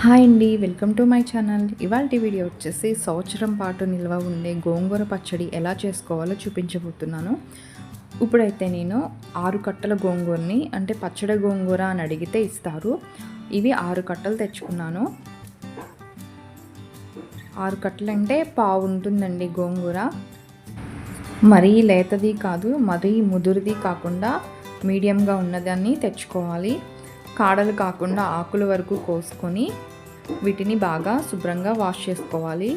Hi అండి welcome to my channel. ఇవాళ video వచ్చేసి సంవత్సరం పాటు నిల్వ ఉండే గోంగూర పచ్చడి ఎలా చేసుకోవాలో చూపించబోతున్నాను. ఇప్పుడైతే నేను ఆరు కట్టల గోంగూరని అంటే పచ్చడి గోంగూర అని అడిగితే ఇస్తారు. ఇవి ఆరు కట్టలు తెచ్చుకున్నాను. ఆరు కట్టలు అంటే పావు ఉంటుందండి గోంగూర. మరీ లేతది కాదు మరీ ముదురుది కాకుండా మీడియంగా ఉన్నదాన్ని తెచ్చుకోవాలి. కాడలు కాకుండా ఆకుల వరకు కోసుకొని వీటిని బాగా శుభ్రంగా వాష్ చేసుకోవాలి.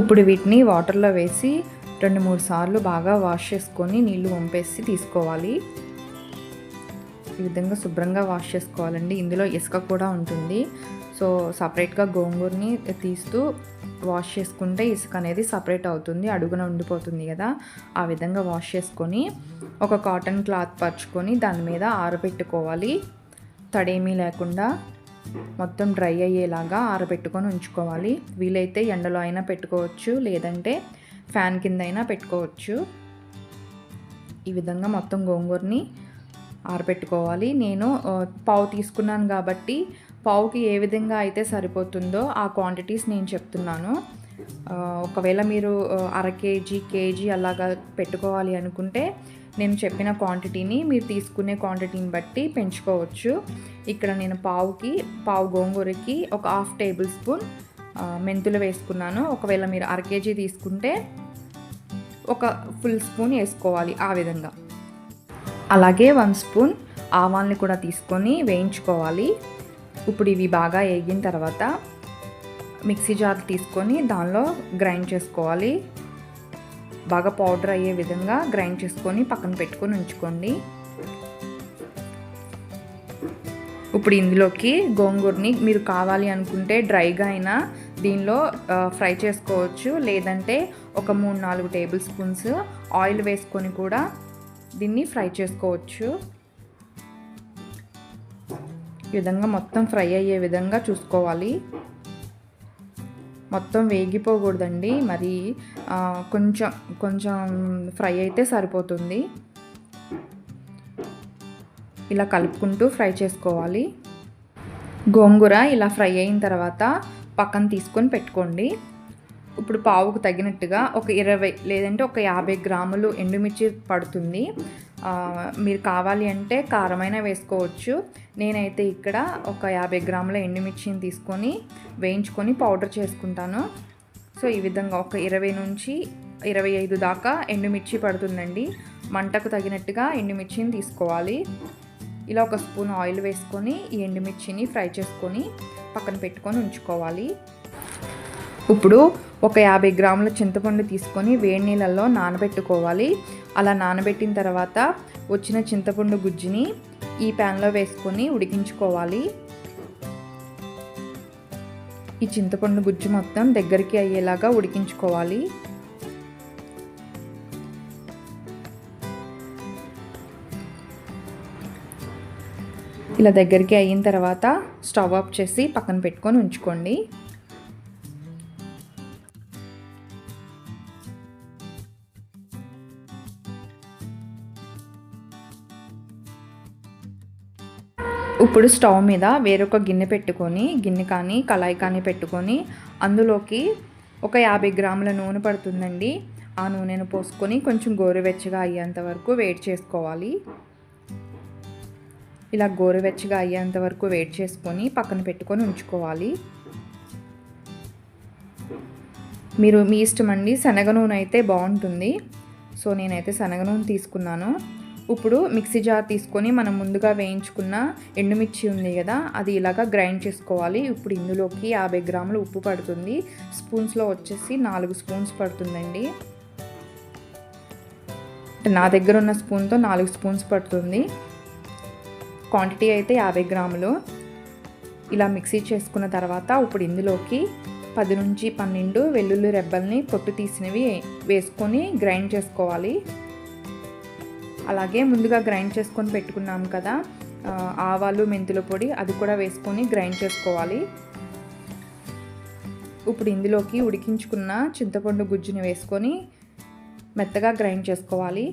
ఇప్పుడు వీటిని వాటర్లో వేసి రెండు మూడు సార్లు బాగా వాష్ చేసుకొని నీళ్ళు వంపేసి తీసుకోవాలి. ఈ విధంగా శుభ్రంగా వాష్ చేసుకోవాలండి. ఇందులో ఇసుక కూడా ఉంటుంది. సో సపరేట్గా గోంగూరని తీస్తూ వాష్ చేసుకుంటే ఇసుక అనేది సపరేట్ అవుతుంది. అడుగున ఉండిపోతుంది కదా. ఆ విధంగా వాష్ చేసుకొని ఒక కాటన్ క్లాత్ పరుచుకొని దాని మీద ఆరబెట్టుకోవాలి. తడేమీ లేకుండా మొత్తం డ్రై అయ్యేలాగా ఆరబెట్టుకొని ఉంచుకోవాలి. వీలైతే ఎండలో అయినా పెట్టుకోవచ్చు. లేదంటే ఫ్యాన్ కింద అయినా పెట్టుకోవచ్చు. ఈ విధంగా మొత్తం గోంగూరని ఆరబెట్టుకోవాలి. నేను పావు తీసుకున్నాను కాబట్టి పావుకి ఏ విధంగా అయితే సరిపోతుందో ఆ క్వాంటిటీస్ నేను చెప్తున్నాను. ఒకవేళ మీరు అర కేజీ కేజీ అలాగా పెట్టుకోవాలి అనుకుంటే నేను చెప్పిన క్వాంటిటీని మీరు తీసుకునే క్వాంటిటీని బట్టి పెంచుకోవచ్చు. ఇక్కడ నేను పావుకి పావు గోంగూరకి ఒక హాఫ్ టేబుల్ స్పూన్ మెంతులు వేసుకున్నాను. ఒకవేళ మీరు అర కేజీ తీసుకుంటే ఒక ఫుల్ స్పూన్ వేసుకోవాలి ఆ విధంగా. అలాగే వన్ స్పూన్ ఆవాల్ని కూడా తీసుకొని వేయించుకోవాలి. ఇప్పుడు ఇవి బాగా వేగిన తర్వాత మిక్సీ జార్ తీసుకొని దానిలో గ్రైండ్ చేసుకోవాలి. బాగా పౌడర్ అయ్యే విధంగా గ్రైండ్ చేసుకొని పక్కన పెట్టుకొని ఉంచుకోండి. ఇప్పుడు ఇందులోకి గోంగూరని మీరు కావాలి అనుకుంటే డ్రైగా అయినా దీనిలో ఫ్రై చేసుకోవచ్చు. లేదంటే ఒక మూడు నాలుగు టేబుల్ స్పూన్స్ ఆయిల్ వేసుకొని కూడా దీన్ని ఫ్రై చేసుకోవచ్చు. ఈ విధంగా మొత్తం ఫ్రై అయ్యే విధంగా చూసుకోవాలి. మొత్తం వేగిపోకూడదండి. మరి కొంచెం కొంచెం ఫ్రై అయితే సరిపోతుంది. ఇలా కలుపుకుంటూ ఫ్రై చేసుకోవాలి. గోంగూర ఇలా ఫ్రై అయిన తర్వాత పక్కన తీసుకొని పెట్టుకోండి. ఇప్పుడు పావుకు తగినట్టుగా ఒక ఇరవై లేదంటే ఒక యాభై గ్రాములు ఎండుమిర్చి పడుతుంది. మీరు కావాలి అంటే కారమైన వేసుకోవచ్చు. నేనైతే ఇక్కడ ఒక యాభై గ్రాముల ఎండుమిర్చిని తీసుకొని వేయించుకొని పౌడర్ చేసుకుంటాను. సో ఈ విధంగా ఒక ఇరవై నుంచి ఇరవై ఐదు దాకా ఎండుమిర్చి పడుతుందండి. మంటకు తగినట్టుగా ఎండుమిర్చిని తీసుకోవాలి. ఇలా ఒక స్పూన్ ఆయిల్ వేసుకొని ఈ ఎండుమిర్చిని ఫ్రై చేసుకొని పక్కన పెట్టుకొని ఉంచుకోవాలి. ఇప్పుడు ఒక యాభై గ్రాముల చింతపండు తీసుకొని వేడి నీళ్ళల్లో నానబెట్టుకోవాలి. అలా నానబెట్టిన తర్వాత వచ్చిన చింతపండు గుజ్జుని ఈ ప్యాన్లో వేసుకొని ఉడికించుకోవాలి. ఈ చింతపండు గుజ్జు మొత్తం దగ్గరికి అయ్యేలాగా ఉడికించుకోవాలి. ఇలా దగ్గరికి అయిన తర్వాత స్టవ్ ఆఫ్ చేసి పక్కన పెట్టుకొని ఉంచుకోండి. ఇప్పుడు స్టవ్ మీద వేరొక గిన్నె పెట్టుకొని గిన్నె కానీ కళాయి కానీ పెట్టుకొని అందులోకి ఒక యాభై గ్రాముల నూనె పడుతుందండి. ఆ నూనెను పోసుకొని కొంచెం గోరువెచ్చగా అయ్యేంత వరకు వేడి చేసుకోవాలి. ఇలా గోరువెచ్చగా అయ్యేంత వరకు వేడి చేసుకొని పక్కన పెట్టుకొని ఉంచుకోవాలి. మీరు మీ ఇష్టం అండి శనగ నూనె అయితే బాగుంటుంది. సో నేనైతే శనగ నూనె తీసుకున్నాను. ఇప్పుడు మిక్సీ జార్ తీసుకొని మనం ముందుగా వేయించుకున్న ఎండుమిర్చి ఉంది కదా అది ఇలాగా గ్రైండ్ చేసుకోవాలి. ఇప్పుడు ఇందులోకి యాభై గ్రాములు ఉప్పు పడుతుంది. స్పూన్స్లో వచ్చేసి నాలుగు స్పూన్స్ పడుతుందండి. నా దగ్గర ఉన్న స్పూన్తో నాలుగు స్పూన్స్ పడుతుంది. క్వాంటిటీ అయితే యాభై గ్రాములు. ఇలా మిక్సీ చేసుకున్న తర్వాత ఇప్పుడు ఇందులోకి పది నుంచి పన్నెండు వెల్లుల్లి రెబ్బల్ని పొట్టు తీసినవి వేసుకొని గ్రైండ్ చేసుకోవాలి. అలాగే ముందుగా గ్రైండ్ చేసుకొని పెట్టుకున్నాం కదా ఆవాలు మెంతుల పొడి అది కూడా వేసుకొని గ్రైండ్ చేసుకోవాలి. ఇప్పుడు ఇందులోకి ఉడికించుకున్న చింతపండు గుజ్జుని వేసుకొని మెత్తగా గ్రైండ్ చేసుకోవాలి.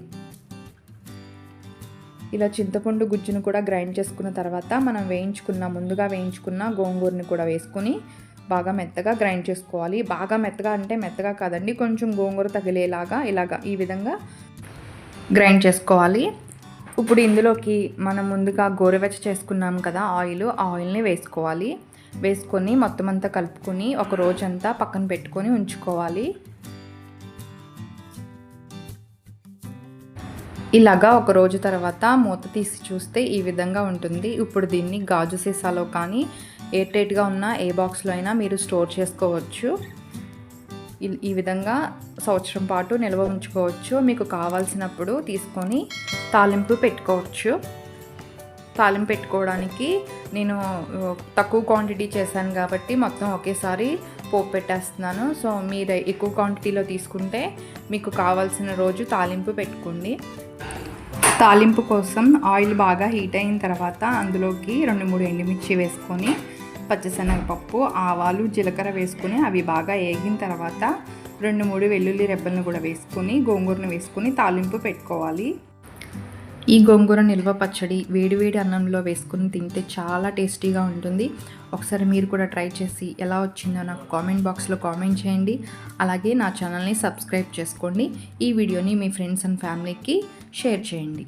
ఇలా చింతపండు గుజ్జును కూడా గ్రైండ్ చేసుకున్న తర్వాత మనం వేయించుకున్న ముందుగా వేయించుకున్న గోంగూరని కూడా వేసుకొని బాగా మెత్తగా గ్రైండ్ చేసుకోవాలి. బాగా మెత్తగా అంటే మెత్తగా కాదండి కొంచెం గోంగూర తగిలేలాగా ఇలాగా ఈ విధంగా గ్రైండ్ చేసుకోవాలి. ఇప్పుడు ఇందులోకి మనం ముందుగా గోరువెచ్చ చేసుకున్నాం కదా ఆయిల్. ఆ ఆయిల్ని వేసుకోవాలి. వేసుకొని మొత్తం అంతా కలుపుకొని ఒక రోజంతా పక్కన పెట్టుకొని ఉంచుకోవాలి. ఇలాగా ఒక రోజు తర్వాత మూత తీసి చూస్తే ఈ విధంగా ఉంటుంది. ఇప్పుడు దీన్ని గాజు సీసాలో కానీ ఎయిర్ టైట్గా ఉన్న ఏ బాక్స్లో అయినా మీరు స్టోర్ చేసుకోవచ్చు. ఈ- విధంగా సంవత్సరం పాటు నిల్వ ఉంచుకోవచ్చు. మీకు కావాల్సినప్పుడు తీసుకొని తాలింపు పెట్టుకోవచ్చు. తాలింపు పెట్టుకోవడానికి నేను తక్కువ క్వాంటిటీ చేశాను కాబట్టి మొత్తం ఒకేసారి పోపు పెట్టేస్తున్నాను. సో మీరు ఎక్కువ క్వాంటిటీలో తీసుకుంటే మీకు కావాల్సిన రోజు తాలింపు పెట్టుకోండి. తాలింపు కోసం ఆయిల్ బాగా హీట్ అయిన తర్వాత అందులోకి రెండు మూడు ఎండుమిర్చి వేసుకొని పచ్చశనగపప్పు ఆవాలు జీలకర్ర వేసుకొని అవి బాగా వేగిన తర్వాత రెండు మూడు వెల్లుల్లి రెబ్బలను కూడా వేసుకొని గోంగూరను వేసుకుని తాలింపు పెట్టుకోవాలి. ఈ గోంగూర నిల్వ పచ్చడి వేడివేడి అన్నంలో వేసుకుని తింటే చాలా టేస్టీగా ఉంటుంది. ఒకసారి మీరు కూడా ట్రై చేసి ఎలా వచ్చిందో నాకు కామెంట్ బాక్స్లో కామెంట్ చేయండి. అలాగే నా ఛానల్ని సబ్స్క్రైబ్ చేసుకోండి. ఈ వీడియోని మీ ఫ్రెండ్స్ అండ్ ఫ్యామిలీకి షేర్ చేయండి.